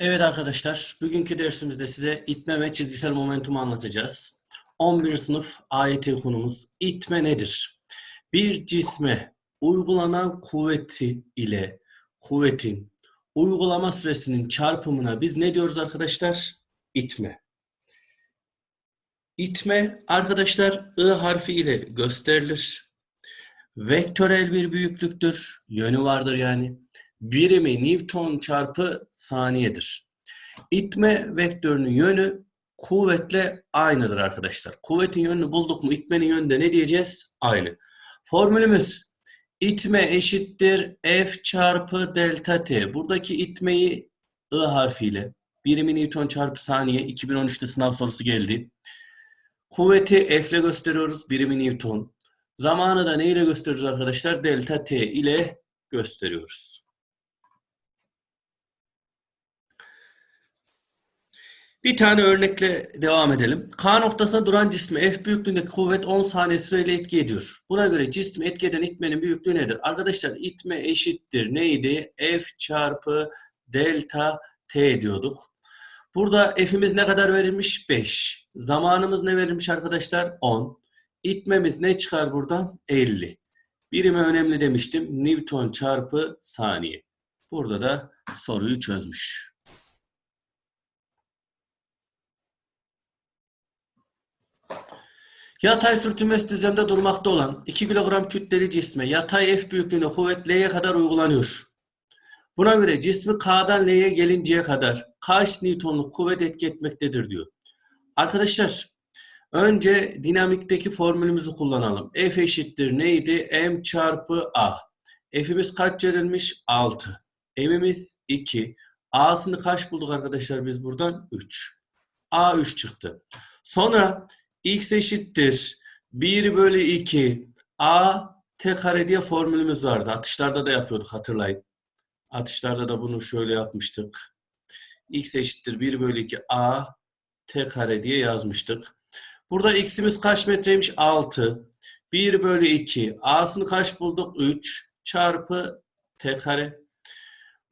Evet arkadaşlar, bugünkü dersimizde size itme ve çizgisel momentumu anlatacağız. 11. sınıf AYT konumuz itme nedir? Bir cisme uygulanan kuvveti ile kuvvetin uygulama süresinin çarpımına biz ne diyoruz arkadaşlar? İtme. İtme arkadaşlar I harfi ile gösterilir. Vektörel bir büyüklüktür. Yönü vardır yani birimi Newton çarpı saniyedir. İtme vektörünün yönü kuvvetle aynıdır arkadaşlar. Kuvvetin yönünü bulduk mu itmenin yönü de ne diyeceğiz? Aynı. Formülümüz itme eşittir F çarpı delta T. Buradaki itmeyi I harfiyle birimi Newton çarpı saniye 2013'te sınav sorusu geldi. Kuvveti F ile gösteriyoruz. Birimi Newton. Zamanı da ne ile gösteriyoruz arkadaşlar? Delta T ile gösteriyoruz. Bir tane örnekle devam edelim. K noktasına duran cisme F büyüklüğündeki kuvvet 10 saniye süreyle etki ediyor. Buna göre cismi etki eden itmenin büyüklüğü nedir? Arkadaşlar itme eşittir neydi? F çarpı delta T diyorduk. Burada F'imiz ne kadar verilmiş? 5. Zamanımız ne verilmiş arkadaşlar? 10. İtmemiz ne çıkar buradan? 50. Birimi önemli demiştim. Newton çarpı saniye. Burada da soruyu çözmüş. Yatay sürtünmesi düzlemde durmakta olan 2 kilogram kütleli cisme yatay F büyüklüğünde kuvvet L'ye kadar uygulanıyor. Buna göre cismi K'dan L'ye gelinceye kadar kaç Newtonluk kuvvet etki etmektedir diyor. Arkadaşlar önce dinamikteki formülümüzü kullanalım. F eşittir neydi? M çarpı A. F'imiz kaç verilmiş? 6. M'imiz 2. A'sını kaç bulduk arkadaşlar biz buradan? 3. A 3 çıktı. Sonra x eşittir 1 bölü 2 a t kare diye formülümüz vardı. Atışlarda da yapıyorduk hatırlayın. Atışlarda da bunu şöyle yapmıştık. x eşittir 1 bölü 2 a t kare diye yazmıştık. Burada x'imiz kaç metreymiş? 6. 1 bölü 2 a'sını kaç bulduk? 3 çarpı t kare.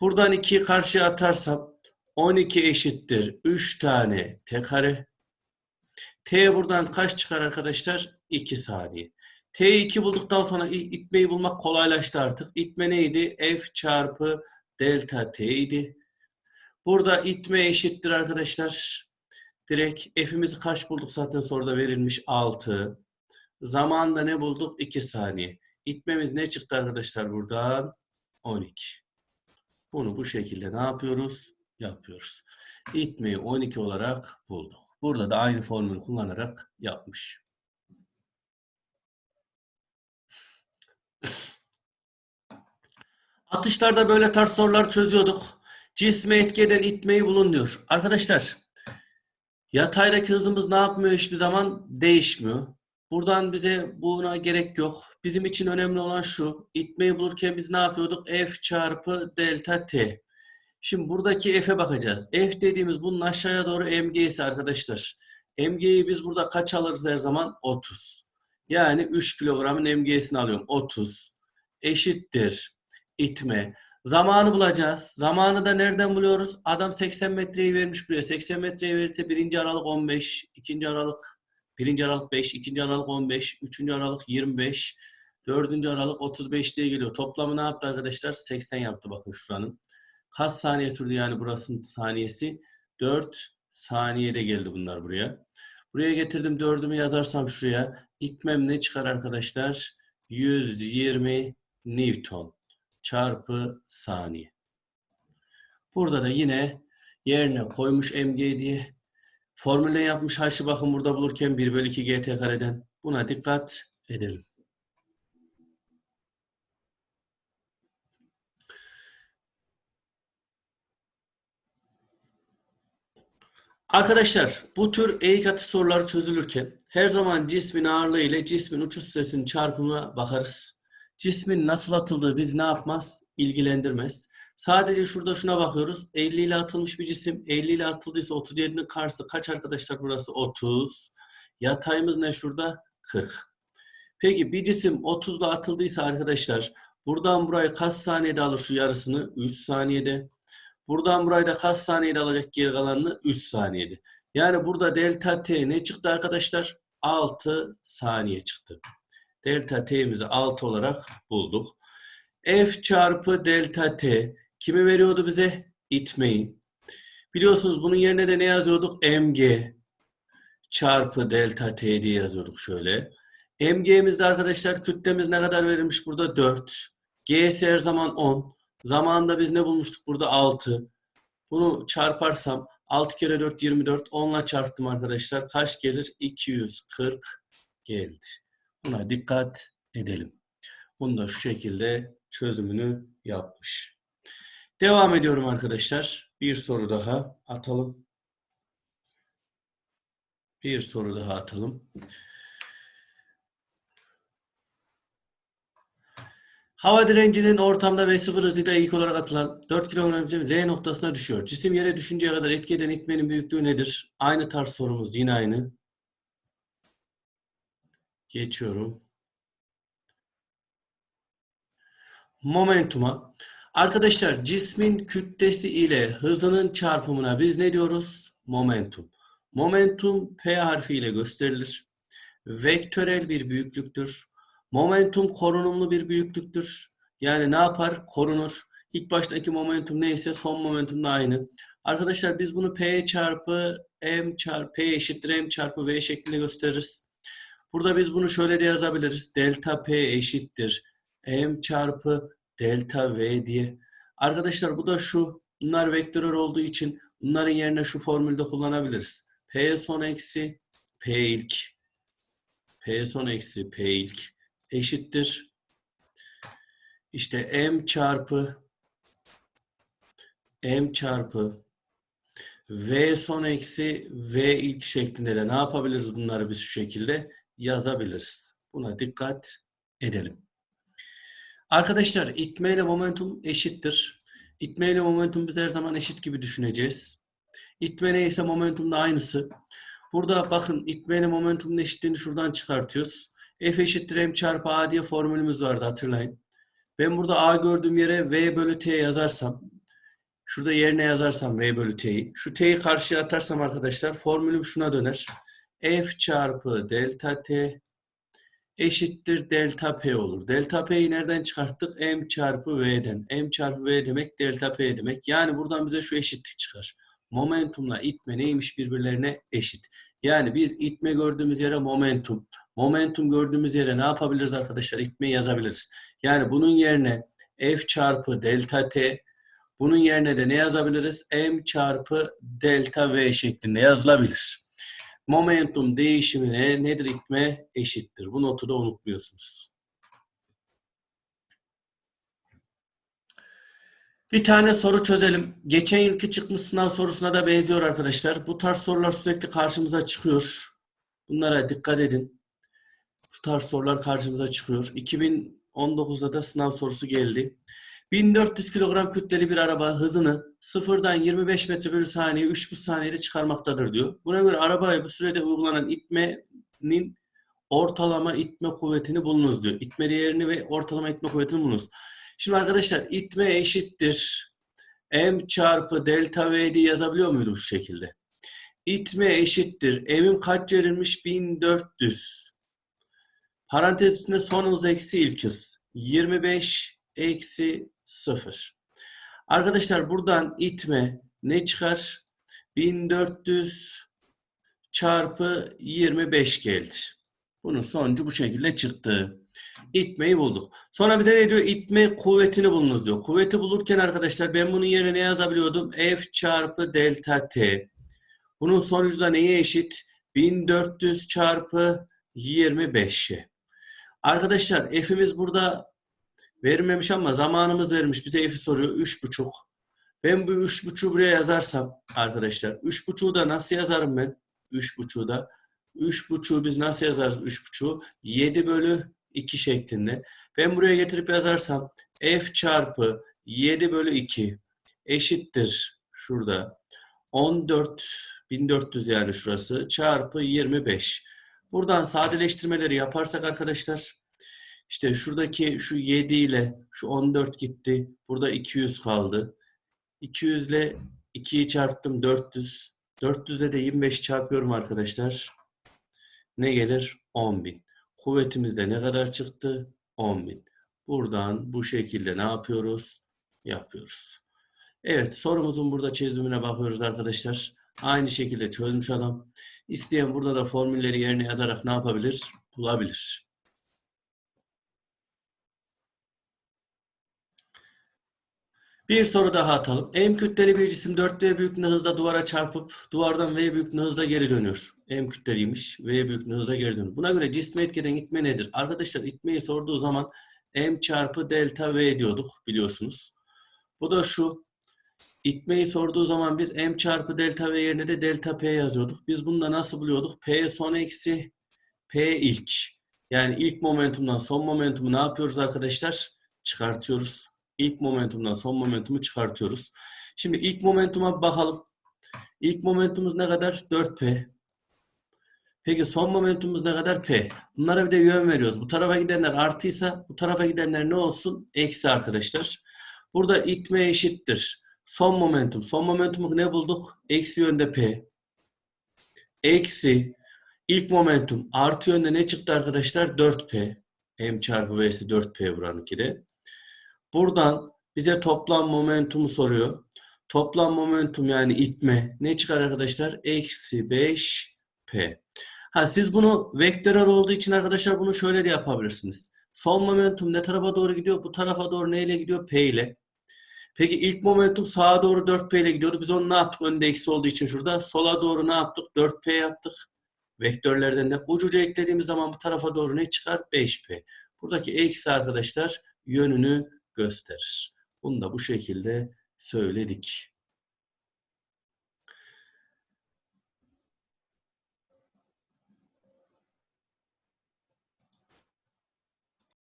Buradan 2'yi karşıya atarsam 12 eşittir 3 tane t kare. T buradan kaç çıkar arkadaşlar? 2 saniye. T'yi 2 bulduktan sonra itmeyi bulmak kolaylaştı artık. İtme neydi? F çarpı delta T idi. Burada itme eşittir arkadaşlar. Direkt F'imizi kaç bulduk zaten soruda verilmiş? 6. Zamanda ne bulduk? 2 saniye. İtmemiz ne çıktı arkadaşlar buradan? 12. Bunu bu şekilde ne yapıyoruz? Yapıyoruz. İtmeyi 12 olarak bulduk. Burada da aynı formülü kullanarak yapmış. Atışlarda böyle tarz sorular çözüyorduk. Cisme etki eden itmeyi bulun diyor. Arkadaşlar yataydaki hızımız ne yapmıyor hiçbir zaman? Değişmiyor. Buradan bize buna gerek yok. Bizim için önemli olan şu. İtmeyi bulurken biz ne yapıyorduk? F çarpı delta T. Şimdi buradaki F'e bakacağız. F dediğimiz bunun aşağıya doğru MG'si arkadaşlar. MG'yi biz burada kaç alırız her zaman? 30. Yani 3 kilogramın MG'sini alıyorum. 30 eşittir itme. Zamanı bulacağız. Zamanı da nereden buluyoruz? Adam 80 metreyi vermiş buraya. 80 metreyi verirse 1. aralık 15, 2. aralık 1. aralık 5, 2. aralık 15, 3. aralık 25, 4. aralık 35 diye geliyor. Toplamı ne yaptı arkadaşlar? 80 yaptı bakın şuranın. Kaç saniye sürdü yani burasının saniyesi? 4 saniyede geldi bunlar buraya. Buraya getirdim 4'ümü yazarsam şuraya. İtmem ne çıkar arkadaşlar? 120 Newton çarpı saniye. Burada da yine yerine koymuş mg diye formüle yapmış haşı bakın burada bulurken 1 bölü 2 gt kareden. Buna dikkat edelim. Arkadaşlar bu tür eğik atı soruları çözülürken her zaman cismin ağırlığı ile cismin uçuş süresinin çarpımına bakarız. Cismin nasıl atıldığı biz ne yapmaz? İlgilendirmez. Sadece şurada şuna bakıyoruz. 50 ile atılmış bir cisim 50 ile atıldıysa 37'nin karşısı kaç arkadaşlar burası? 30. Yatayımız ne şurada? 40. Peki bir cisim 30 ile atıldıysa arkadaşlar buradan buraya kaç saniyede alır şu yarısını? 3 saniyede. Buradan burayı da kaç saniyede alacak geri kalanını? 3 saniyede. Yani burada delta t ne çıktı arkadaşlar? 6 saniye çıktı. Delta t'mizi 6 olarak bulduk. F çarpı delta t kimi veriyordu bize? İtmeyi. Biliyorsunuz bunun yerine de ne yazıyorduk? mg çarpı delta t diye yazıyorduk şöyle. mg'mizde arkadaşlar kütlemiz ne kadar verilmiş burada? 4. g'si her zaman 10. Zamanında biz ne bulmuştuk burada? 6. Bunu çarparsam 6 kere 4 24. 10 ile çarptım arkadaşlar. Kaç gelir? 240 geldi. Buna dikkat edelim. Bunu da şu şekilde çözümünü yapmış. Devam ediyorum arkadaşlar. Bir soru daha atalım. Bir soru daha atalım. Hava direncinin ortamda ve sıfır hızıyla ilk olarak atılan 4 kilogram cisim L noktasına düşüyor. Cisim yere düşünceye kadar etki eden itmenin büyüklüğü nedir? Aynı tarz sorumuz yine aynı. Geçiyorum. Momentuma. Arkadaşlar cismin kütlesi ile hızının çarpımına biz ne diyoruz? Momentum. Momentum P harfiyle gösterilir. Vektörel bir büyüklüktür. Momentum korunumlu bir büyüklüktür. Yani ne yapar? Korunur. İlk baştaki momentum neyse son momentum da aynı. Arkadaşlar biz bunu P çarpı M çarpı P eşittir M çarpı V şeklinde gösteririz. Burada biz bunu şöyle de yazabiliriz. Delta P eşittir. M çarpı delta V diye. Arkadaşlar bu da şu. Bunlar vektörel olduğu için bunların yerine şu formülde kullanabiliriz. P son eksi P ilk. P son eksi P ilk eşittir. İşte M çarpı M çarpı V son eksi V ilk şeklinde de ne yapabiliriz bunları biz şu şekilde yazabiliriz. Buna dikkat edelim. Arkadaşlar itme ile momentum eşittir. İtme ile momentum biz her zaman eşit gibi düşüneceğiz. İtme neyse momentum da aynısı. Burada bakın itme ile momentumun eşitliğini şuradan çıkartıyoruz. F eşittir m çarpı a diye formülümüz vardı hatırlayın. Ben burada a gördüğüm yere v bölü t yazarsam şurada yerine yazarsam v bölü t'yi şu t'yi karşıya atarsam arkadaşlar formülüm şuna döner. f çarpı delta t eşittir delta p olur. Delta p'yi nereden çıkarttık? m çarpı v'den. m çarpı v demek delta p demek. Yani buradan bize şu eşitlik çıkar. Momentumla itme neymiş birbirlerine eşit. Yani biz itme gördüğümüz yere momentum, momentum gördüğümüz yere ne yapabiliriz arkadaşlar? İtme yazabiliriz. Yani bunun yerine f çarpı delta t, bunun yerine de ne yazabiliriz? m çarpı delta v şeklinde yazılabilir. Momentum değişimine nedir itme? Eşittir. Bu notu da unutmuyorsunuz. Bir tane soru çözelim. Geçen yılki çıkmış sınav sorusuna da benziyor arkadaşlar. Bu tarz sorular sürekli karşımıza çıkıyor. Bunlara dikkat edin. Bu tarz sorular karşımıza çıkıyor. 2019'da da sınav sorusu geldi. 1400 kilogram kütleli bir araba hızını sıfırdan 25 metre bölü saniye 3,5 saniyede çıkarmaktadır diyor. Buna göre arabaya bu sürede uygulanan itmenin ortalama itme kuvvetini bulunuz diyor. İtme değerini ve ortalama itme kuvvetini bulunuz. Şimdi arkadaşlar itme eşittir. M çarpı delta V diye yazabiliyor muydum şu şekilde? İtme eşittir. M'im kaç verilmiş? 1400. Parantez içinde son hız eksi ilk hız. 25 eksi 0. Arkadaşlar buradan itme ne çıkar? 1400 çarpı 25 geldi. Bunun sonucu bu şekilde çıktı. İtmeyi bulduk. Sonra bize ne diyor? İtme kuvvetini bulunuz diyor. Kuvveti bulurken arkadaşlar ben bunun yerine ne yazabiliyordum? F çarpı delta T. Bunun sonucu da neye eşit? 1400 çarpı 25'e. Arkadaşlar F'imiz burada verilmemiş ama zamanımız verilmiş. Bize F'i soruyor. 3,5. Ben bu 3,5'u buraya yazarsam arkadaşlar. 3,5'u da nasıl yazarım ben? 3,5'u da. 3,5'u biz nasıl yazarız 3,5'u? 7 bölü 2 şeklinde. Ben buraya getirip yazarsam f çarpı 7 bölü 2 eşittir şurada 14 1400 yani şurası çarpı 25. Buradan sadeleştirmeleri yaparsak arkadaşlar işte şuradaki şu 7 ile şu 14 gitti. Burada 200 kaldı. 200 ile 2'yi çarptım 400. 400 ile de 25 çarpıyorum arkadaşlar. Ne gelir? 10.000. Kuvvetimizde ne kadar çıktı? 10.000. Buradan bu şekilde ne yapıyoruz? Yapıyoruz. Evet sorumuzun burada çözümüne bakıyoruz arkadaşlar. Aynı şekilde çözmüş adam. İsteyen burada da formülleri yerine yazarak ne yapabilir? Bulabilir. Bir soru daha atalım. M kütleli bir cisim 4V büyüklüğünde hızla duvara çarpıp duvardan V büyüklüğünde hızla geri dönüyor. M kütleliymiş. V büyüklüğünde hızla geri dönüyor. Buna göre cisme etkeden itme nedir? Arkadaşlar itmeyi sorduğu zaman M çarpı delta V diyorduk biliyorsunuz. Bu da şu. İtmeyi sorduğu zaman biz M çarpı delta V yerine de delta P yazıyorduk. Biz bunu da nasıl buluyorduk? P son eksi P ilk. Yani ilk momentumdan son momentumu ne yapıyoruz arkadaşlar? Çıkartıyoruz. İlk momentumdan son momentumu çıkartıyoruz. Şimdi ilk momentuma bakalım. İlk momentumumuz ne kadar? 4P. Peki son momentumumuz ne kadar? P. Bunlara bir de yön veriyoruz. Bu tarafa gidenler artıysa bu tarafa gidenler ne olsun? Eksi arkadaşlar. Burada itme eşittir. Son momentum. Son momentumu ne bulduk? Eksi yönde P. Eksi ilk momentum. Artı yönde ne çıktı arkadaşlar? 4P. M çarpı V'si 4P buranınki de. Buradan bize toplam momentumu soruyor. Toplam momentum yani itme ne çıkar arkadaşlar? Eksi 5P. Ha siz bunu vektörel olduğu için arkadaşlar bunu şöyle de yapabilirsiniz. Son momentum ne tarafa doğru gidiyor? Bu tarafa doğru neyle gidiyor? P ile. Peki ilk momentum sağa doğru 4P ile gidiyordu. Biz onu ne yaptık? Önde eksi olduğu için şurada. Sola doğru ne yaptık? 4P yaptık. Vektörlerden de ucuca eklediğimiz zaman bu tarafa doğru ne çıkar? 5P. Buradaki eksi arkadaşlar yönünü gösterir. Bunu da bu şekilde söyledik.